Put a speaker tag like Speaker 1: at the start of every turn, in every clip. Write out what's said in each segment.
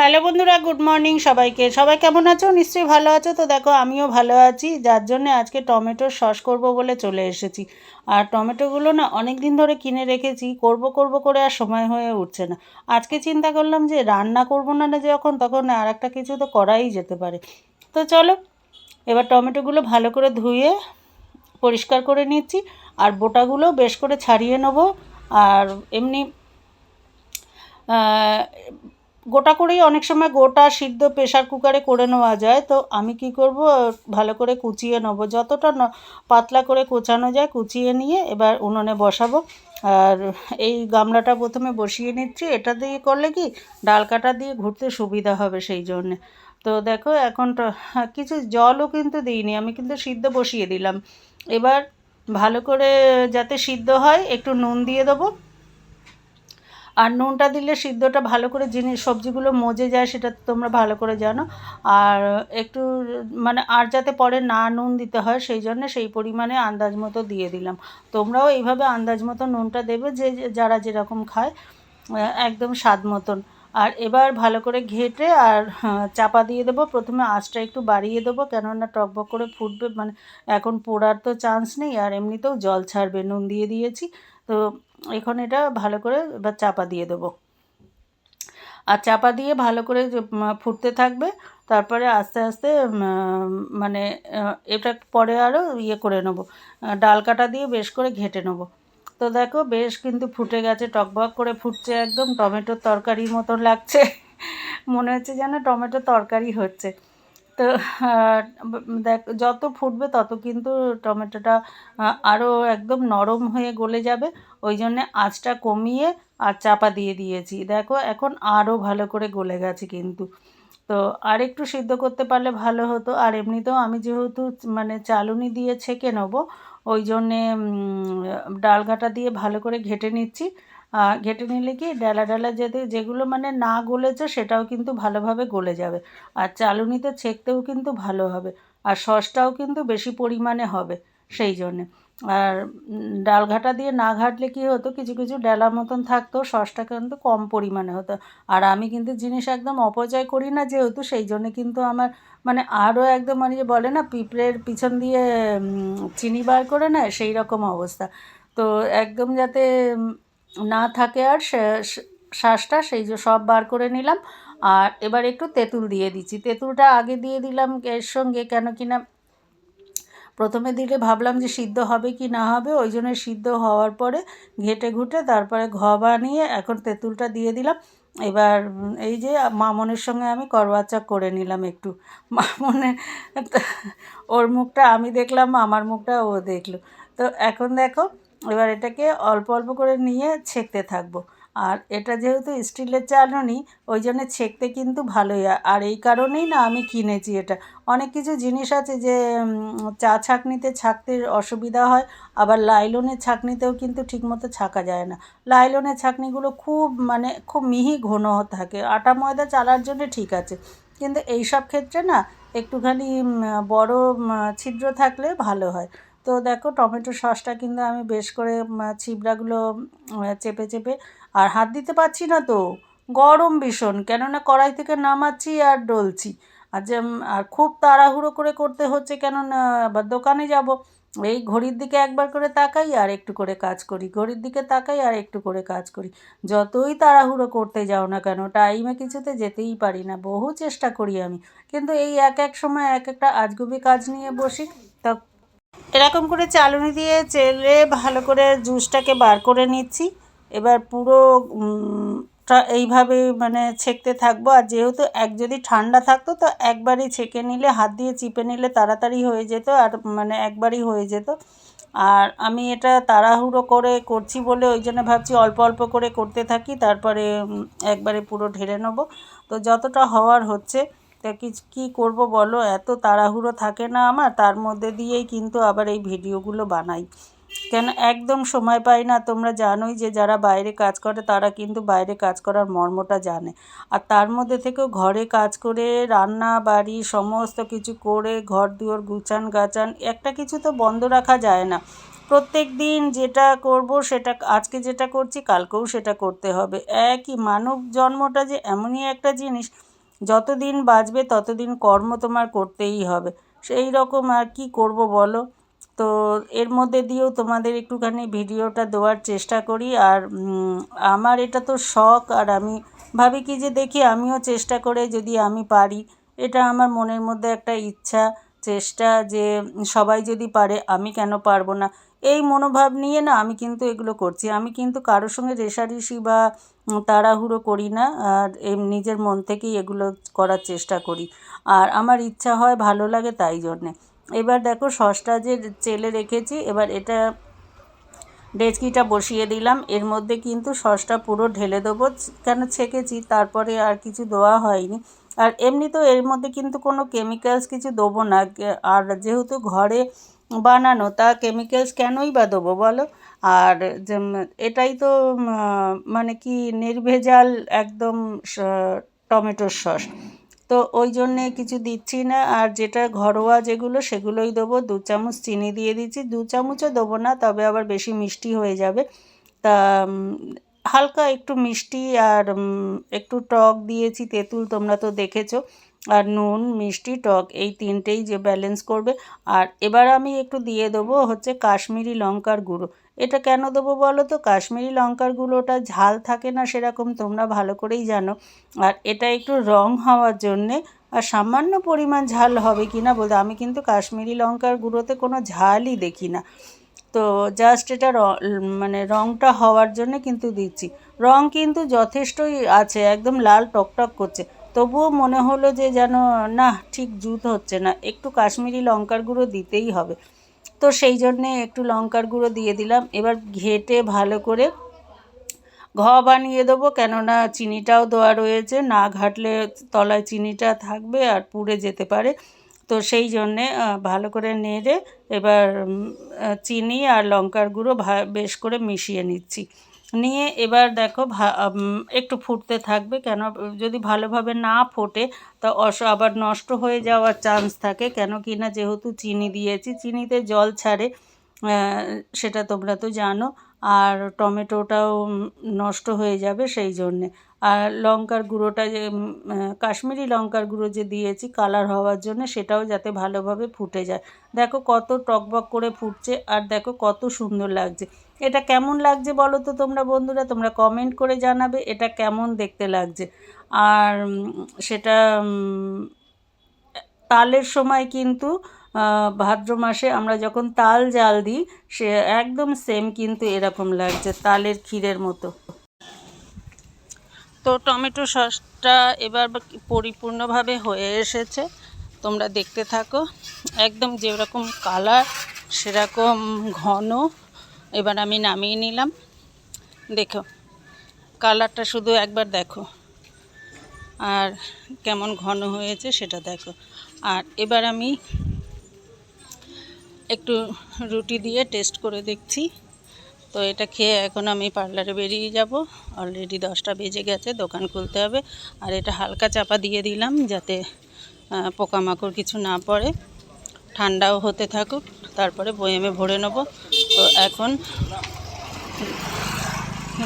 Speaker 1: Hello বন্ধুরা, good morning সবাইকে। সবাই কেমন আছো? নিশ্চয়ই ভালো আছো। তো দেখো, আমিও ভালো আছি। যার জন্য আজকে টমেটোর সস করব বলে চলে এসেছি। আর টমেটোগুলো না অনেক দিন ধরে কিনে রেখেছি। করব করব করে আর সময় হয়ে উঠছে না। আজকে চিন্তা করলাম যে, রান্না করব না না যখন, তখন আর একটা কিছু তো করাই যেতে পারে। তো চলো, এবার টমেটোগুলো ভালো করে ধুয়ে পরিষ্কার করে নিচ্ছি। আর বোটাগুলো বেশ করে ছাড়িয়ে নেব। আর এমনি গোটা করেই অনেক সময় গোটা সিদ্ধ প্রেশার কুকারে করে নেওয়া যায় তো আমি কি করব? ভালো করে কুচিয়ে নেব। যতটা পাতলা করে কোচানো যায় কুচিয়ে নিয়ে এবার উনুনে বসাবো। আর এই গামলাটা প্রথমে বসিয়ে নিচ্ছি। এটা দিয়ে করলে কি ডাল কাটা দিয়ে ঘুরতে সুবিধা হবে সেই জন্যে। তো দেখো এখন হ্যাঁ, কিছু জলও কিন্তু দিইনি। আমি কিন্তু সিদ্ধ বসিয়ে দিলাম। এবার ভালো করে যাতে সিদ্ধ হয় একটু নুন দিয়ে দেবো। আর নুনটা দিলে সিদ্ধটা ভালো করে জিনিস সবজিগুলো মজে যায় সেটা তোমরা ভালো করে জানো। আর একটু মানে আর যাতে পরে না নুন দিতে হয় সেই জন্য সেই পরিমাণে আন্দাজ মতো দিয়ে দিলাম। তোমরাও এইভাবে আন্দাজ মতো নুনটা দেবে যে যারা যেরকম খায় একদম স্বাদ মতন। আর এবার ভালো করে ঘেটে আর হ্যাঁ, চাপা দিয়ে দেবো। প্রথমে আঁচটা একটু বাড়িয়ে দেবো কেননা টকবক করে ফুটবে মানে এখন পোড়ার তো চান্স নেই আর এমনিতেও জল ছাড়বে নুন দিয়ে দিয়েছি। তো এখন এটা ভালো করে এবার চাপা দিয়ে দেবো। আর চাপা দিয়ে ভালো করে ফুটতে থাকবে, তারপরে আস্তে আস্তে মানে এটা পরে আরও ইয়ে করে নেব। ডাল কাটা দিয়ে বেশ করে ঘেটে নেব। তো দেখো, বেশ কিন্তু ফুটে গেছে, টকবক করে ফুটছে একদম। টমেটোর তরকারির মতো লাগছে। মনে হচ্ছে যেন টমেটো তরকারি হচ্ছে। তো দেখ যত ফুটবে তত কিন্তু টমেটোটা আরও একদম নরম হয়ে গলে যাবে। ওই জন্যে আঁচটা কমিয়ে আর চাপা দিয়ে দিয়েছি। দেখো এখন আরও ভালো করে গলে গেছে কিন্তু। তো আর একটু সিদ্ধ করতে পারলে ভালো হতো। আর এমনিতেও আমি যেহেতু মানে চালুনি দিয়ে ছেঁকে নেব ওই জন্যে উম, ডাল ঘাটা দিয়ে ভালো করে ঘেটে নিচ্ছি। ঘেটে নিলে কি ডালা ডালা যেতে যেগুলো মানে না গলেছে সেটাও কিন্তু ভালোভাবে গলে যাবে। আর চালুনিতে ছেঁকতেও কিন্তু ভালো হবে। আর সসটাও কিন্তু বেশি পরিমাণে হবে সেই জন্যে। আর ডাল ঘাটা দিয়ে না ঘাটলে কী হতো? কিছু কিছু ডালা মতন থাকতো, সসটা কিন্তু কম পরিমাণে হতো। আর আমি কিন্তু জিনিস একদম অপচয় করি না যেহেতু সেই জন্য কিন্তু আমার মানে আরও একদম মানে যে বলে না পিঁপড়ের পিছন দিয়ে চিনি বার করে নেয় সেই রকম অবস্থা। তো একদম যাতে না থাকে আর শ্বাসটা সেই যে সব বার করে নিলাম। আর এবার একটু তেঁতুল দিয়ে দিচ্ছি। তেঁতুলটা আগে দিয়ে দিলাম এর সঙ্গে কেন কি না, প্রথমে দিলে ভাবলাম যে সিদ্ধ হবে কি না হবে, ওই জন্য সিদ্ধ হওয়ার পরে ঘেটে ঘুটে তারপরে ঘ বানিয়ে এখন তেঁতুলটা দিয়ে দিলাম। এবার এই যে মামনের সঙ্গে আমি করবাচা করে নিলাম একটু। মামনে ওর মুখটা আমি দেখলাম, আমার মুখটা ও দেখল। তো এখন দেখো এবার এটাকে অল্প অল্প করে নিয়ে ছেঁকতে থাকব। আর এটা যেহেতু স্টিলের চালনি, ওই জন্য ছেঁকতে কিন্তু ভালোই। আর এই কারণেই না আমি কিনেছি এটা। অনেক কিছু জিনিস আছে যে চা ছাঁকনিতে ছাঁকতে অসুবিধা হয়, আবার লাইলনের ছাঁকনিতেও কিন্তু ঠিকমতো ছাঁকা যায় না। লাইলনের ছাঁকনিগুলো খুব মানে খুব মিহি ঘন থাকে। আটা ময়দা চালার জন্য ঠিক আছে। কিন্তু এই সব ক্ষেত্রে না একটুখানি বড় ছিদ্র থাকলে ভালো হয়। তো দেখো টমেটো সসটা কিন্তু আমি বেশ করে ছিবড়াগুলো চেপে চেপে, আর হাত দিতে পারছি না তো। গরম ভীষণ, কেননা কড়াই থেকে নামাচ্ছি আর ডলছি। আর যে আর খুব তাড়াহুড়ো করে করতে হচ্ছে কেননা, আবার দোকানে যাব। এই ঘড়ির দিকে একবার করে তাকাই আর একটু করে কাজ করি। ঘড়ির দিকে তাকাই আর একটু করে কাজ করি। যতই তাড়াহুড়ো করতে যাও না কেন, টাইমে কিছুতে যেতেই পারি না। বহু চেষ্টা করি আমি। কিন্তু এই এক এক সময় এক একটা আজগুবি কাজ নিয়ে বসি, তা এরকম করে চালুনি দিয়ে চেলে ভালো করে জুসটাকে বার করে নিচ্ছি। এবার পুরো এইভাবে মানে ছেঁকতে থাকব। আর যেহেতু এক যদি ঠান্ডা থাকতো তো একবারই ছেঁকে নিলে, হাত দিয়ে চিপে নিলে তাড়াতাড়ি হয়ে যেত আর মানে একবারই হয়ে যেত। আর আমি এটা তাড়াহুড়ো করে করছি বলে ওই জন্য ভাবছি অল্প অল্প করে করতে থাকি, তারপরে একবারে পুরো ঢেলে নেব। তো যতটা হওয়ার হচ্ছে তা কি, কী করব বলো? এত তাড়াহুড়ো থাকে না আমার, তার মধ্যে দিয়েই কিন্তু আবার এই ভিডিওগুলো বানাই। কেন, একদম সময় পাই না, তোমরা জানোই যে যারা বাইরে কাজ করে, তারা কিন্তু বাইরে কাজ করার মর্মটা জানে। আর তার মধ্যে থেকেও ঘরে কাজ করে, রান্না, বাড়ি, সমস্ত কিছু করে, ঘর দুয়ার গুছান, গাছান, একটা কিছু তো বন্ধ রাখা যায় না। প্রত্যেক দিন যেটা করব, সেটা, আজকে যেটা করছি, কালকেও সেটা করতে হবে। একই মানব জন্মটা যে এমনই একটা জিনিস যতদিন বাঁচবে, ততদিন কর্ম তোমার করতেই হবে। সেই রকম আর কি করব বলো? তো এর মধ্যে দিয়েও তোমাদের একটুখানি ভিডিওটা দেওয়ার চেষ্টা করি। আর আমার এটা তো শখ, আর আমি ভাবি কি যে দেখি আমিও চেষ্টা করে যদি আমি পারি। এটা আমার মনের মধ্যে একটা ইচ্ছা, চেষ্টা যে সবাই যদি পারে, আমি কেন পারব না? এই মনোভাব নিয়ে না আমি কিন্তু এগুলো করছি। আমি কিন্তু কারোর সঙ্গে রেষারেষি বা তাড়াহুড়ো করি না, আর এম নিজের মন থেকেই এগুলো করার চেষ্টা করি। আর আমার ইচ্ছা হয় ভালো লাগে তাই জন্যে। এবার দেখো সসটা যে চেলে রেখেছি, এবার এটা ডেচকিটা বসিয়ে দিলাম। এর মধ্যে কিন্তু সসটা পুরো ঢেলে দেবো, কেন ছেঁকেছি, তারপরে আর কিছু দেওয়া হয়নি। আর এমনিতেও এর মধ্যে কিন্তু কোনো কেমিক্যালস কিছু দেবো না। আর যেহেতু ঘরে বানানো, তা কেমিক্যালস কেনই বা দেবো বলো? আর এটাই তো মানে কি নির্ভেজাল একদম টমেটোর সস। তো ওই জন্যে কিছু দিচ্ছি না, আর যেটা ঘরোয়া যেগুলো সেগুলোই দেবো। দু চামচ চিনি দিয়ে দিচ্ছি। দু চামচও দেবো না, তবে আবার বেশি মিষ্টি হয়ে যাবে। তা হালকা একটু মিষ্টি আর একটু টক দিয়েছি, তেঁতুল তোমরা তো দেখেছ। আর নুন, মিষ্টি, টক, এই তিনটেই যে ব্যালেন্স করবে। আর এবার আমি একটু দিয়ে দেবো হচ্ছে কাশ্মীরি লঙ্কার গুঁড়ো। এটা কেন দেবো বলো তো? কাশ্মীরি লঙ্কার গুঁড়োটা ঝাল থাকে না সেরকম তোমরা ভালো করেই জানো। আর এটা একটু রং হওয়ার জন্যে আর সামান্য পরিমাণ ঝাল হবে কি না বলতে, আমি কিন্তু কাশ্মীরি লঙ্কার গুঁড়োতে কোনো ঝালই দেখি না। তো জাস্ট এটা মানে রঙটা হওয়ার জন্য কিন্তু দিচ্ছি। রং কিন্তু যথেষ্টই আছে, একদম লাল টকটক করছে। তবুও মনে হলো যে যেন, না, ঠিক জুত হচ্ছে না। একটু কাশ্মীরি লঙ্কার গুঁড়ো দিতেই হবে। তো সেই জন্যে একটু লঙ্কার গুঁড়ো দিয়ে দিলাম। এবার ঘেটে ভালো করে ঘ বানিয়ে দেবো, কেননা চিনিটাও দেওয়া রয়েছে। না ঘাটলে তলায় চিনিটা থাকবে আর পুড়ে যেতে পারে। তো সেই জন্যে ভালো করে নেড়ে এবার চিনি আর লঙ্কার গুঁড়ো বেশ করে মিশিয়ে নিচ্ছি। নিয়ে এবার দেখো একটু ফুটতে থাকবে কেন? যদি ভালোভাবে না ফোটে, তা অস, আবার নষ্ট হয়ে যাওয়ার চান্স থাকে। কেন কি না, যেহেতু চিনি দিয়েছি, চিনিতে জল ছাড়ে সেটা তোমরা তো জানো। আর টমেটোটাও নষ্ট হয়ে যাবে সেই জন্যে। আর লঙ্কার গুঁড়োটা যে কাশ্মীরি লঙ্কার গুঁড়ো যে দিয়েছি কালার হওয়ার জন্য সেটাও যাতে ভালোভাবে ফুটে যায়। দেখো কত টকবক করে ফুটছে আর দেখো কত সুন্দর লাগছে। এটা কেমন লাগছে বলো তো তোমরা বন্ধুরা? তোমরা কমেন্ট করে জানাবে এটা কেমন দেখতে লাগছে। আর সেটা তালের সময় কিন্তু ভাদ্র মাসে আমরা যখন তাল জাল দিই সে একদম সেম কিন্তু এরকম লাগছে তালের ক্ষীরের মতো। তো টমেটো সসটা এবার পরিপূর্ণভাবে হয়ে এসেছে। তোমরা দেখতে থাকো। একদম যেরকম কালার, সেরকম ঘন। এবার আমি নামিয়ে নিলাম। দেখো, কালারটা শুধু একবার দেখো। আর কেমন ঘন হয়েছে সেটা দেখো। আর এবার আমি একটু রুটি দিয়ে টেস্ট করে দেখছি। তো এটা খেয়ে এখন আমি পার্লারে বেরিয়ে যাব। অলরেডি দশটা বেজে গেছে, দোকান খুলতে হবে। আর এটা হালকা চাপা দিয়ে দিলাম যাতে পোকামাকড় কিছু না পড়ে। ঠান্ডাও হতে থাকুক, তারপরে বয়েমে ভরে নেব। তো এখন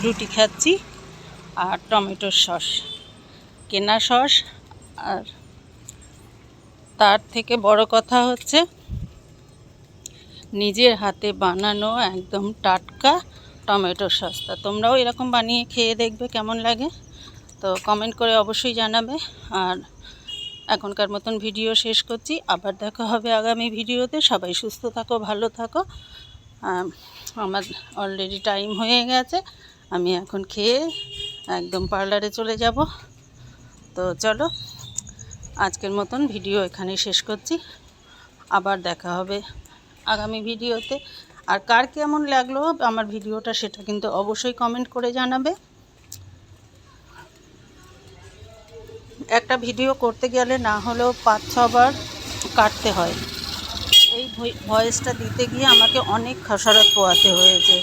Speaker 1: রুটি খাচ্ছি আর টমেটোর সস। কেনা সস আর তার থেকে বড় কথা হচ্ছে নিজের হাতে বানানো একদম টাটকা টমেটো সস্তা। তোমরাও এরকম বানিয়ে খেয়ে দেখবে কেমন লাগে। তো কমেন্ট করে অবশ্যই জানাবে। আর এখনকার মতন ভিডিও শেষ করছি। আবার দেখা হবে আগামী ভিডিওতে সবাই সুস্থ থাকো ভালো থাকো। আম, আমার অলরেডি টাইম হয়ে গেছে। আমি এখন খেয়ে একদম পার্লারে চলে যাব। তো চলো আজকের মতন ভিডিও এখানে শেষ করছি। আবার দেখা হবে। আগামী ভিডিওতে। আর কার কেমন লাগল আমার ভিডিওটা সেটা কিন্তু অবশ্যই কমেন্ট করে জানাবে। একটা ভিডিও করতে গেলে না হলেও পাঁচ ছবার কাটতে হয়। এই ভয়েসটা দিতে গিয়ে আমাকে অনেক খাসারত পোয়াতে হয়েছে।